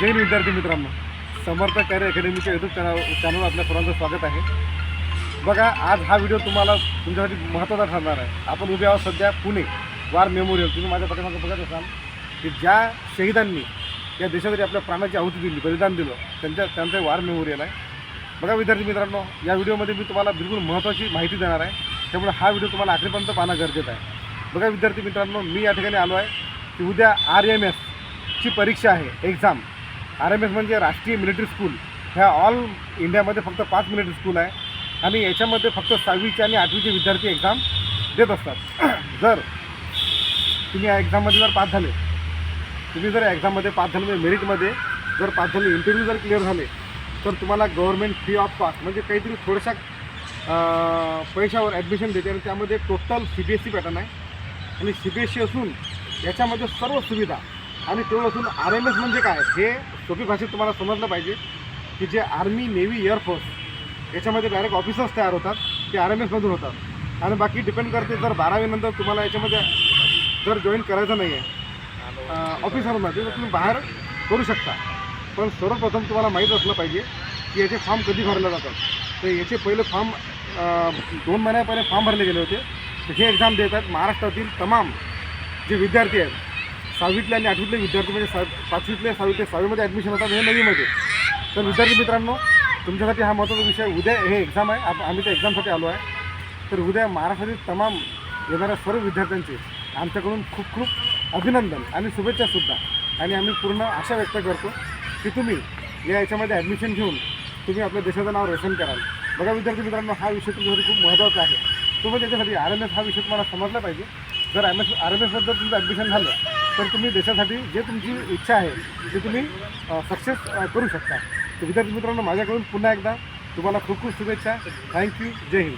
जैन विद्यार्थी मित्रांनो. समर्थ कार्य अकॅडमीच्या यूट्यूब चॅनल चॅनल आपल्या सर्वांचं स्वागत आहे. बघा आज हा व्हिडिओ तुम्हाला तुमच्यासाठी महत्त्वाचा ठरणार आहे. आपण उभे आहोत सध्या पुणे वार मेमोरियल तुम्ही माझ्या पाठीमागं बघत असाल की ज्या शहीदांनी या देशासाठी आपल्या प्राणाची आहुती दिली बलिदान दिलं त्यांच्या त्यांचं वार मेमोरियल आहे. बघा विद्यार्थी मित्रांनो या व्हिडिओमध्ये मी तुम्हाला बिलकुल महत्त्वाची माहिती देणार आहे. त्यामुळे हा व्हिडिओ तुम्हाला आखरीपर्यंत पाहणं गरजेचं आहे. बघा विद्यार्थी मित्रांनो मी या ठिकाणी आलो आहे की उद्या आर एम एसची परीक्षा आहे एक्झाम आर एम एस म्हणजे राष्ट्रीय मिलिटरी स्कूल. ह्या ऑल इंडियामध्ये फक्त पाच मिलिटरी स्कूल आहे. आणि याच्यामध्ये फक्त सहावीचे आणि आठवीचे विद्यार्थी एक्झाम देत असतात. जर तुम्ही या एक्झाममध्ये जर पास झाले तुम्ही जर एक्झाममध्ये पास झाले म्हणजे मेरिटमध्ये जर पास झाले इंटरव्ह्यू जर क्लिअर झाले तर तुम्हाला गव्हर्नमेंट फ्री ऑफ कॉस्ट म्हणजे काहीतरी थोड्याशा पैशावर ॲडमिशन देते आणि त्यामध्ये total C B S C pattern आहे. आणि सी बी एस सी असून याच्यामध्ये सर्व सुविधा आणि तेवढं असून आर एम एस म्हणजे काय? हे सोपी भाषेत तुम्हाला समजलं पाहिजे की जे आर्मी नेव्ही एअरफोर्स याच्यामध्ये डायरेक्ट ऑफिसर्स तयार होतात ते आर एम एसमधून होतात. आणि बाकी डिपेंड करते जर बारावीनंतर तुम्हाला याच्यामध्ये जर जॉईन करायचं नाही आहे ऑफिसरमध्ये तर तुम्ही बाहेर करू शकता. पण सर्वप्रथम तुम्हाला माहीत असलं पाहिजे की याचे फॉर्म कधी भरले जातात. तर याचे पहिले फॉर्म दोन महिन्या पहिले फॉर्म भरले गेले होते. तर हे एक्झाम देत आहेत महाराष्ट्रातील तमाम जे विद्यार्थी आहेत सहावीतले आणि आठवीतले विद्यार्थी म्हणजे सा पाचवीतले सहावीतले सहावीमध्ये ॲडमिशन होतात हे नवीमध्ये तर विद्यार्थी मित्रांनो तुमच्यासाठी हा महत्त्वाचा विषय उद्या हे एक्झाम आहे. आप आम्ही त्या एक्झामसाठी आलो आहे. तर उद्या महाराष्ट्रातील तमाम येणाऱ्या सर्व विद्यार्थ्यांचे आमच्याकडून खूप खूप अभिनंदन आणि शुभेच्छासुद्धा आणि आम्ही पूर्ण आशा व्यक्त करतो की तुम्ही या याच्यामध्ये ॲडमिशन घेऊन तुम्ही आपल्या देशाचं नाव रोशन कराल. बघा विद्यार्थी मित्रांनो हा विषय तुमच्यासाठी खूप महत्त्वाचा आहे. तुम्ही त्याच्यासाठी आर एम एस हा विषय तुम्हाला समजला पाहिजे. जर एम एस आर एम एसबद्दल तुमचं ॲडमिशन झालं तर तुम्ही देशासाठी जे तुमची इच्छा आहे ते तुम्ही सक्सेस करू शकता. तर विद्यार्थी मित्रांनो माझ्याकडून पुन्हा एकदा तुम्हाला खूप खूप शुभेच्छा. थँक्यू जय हिंद.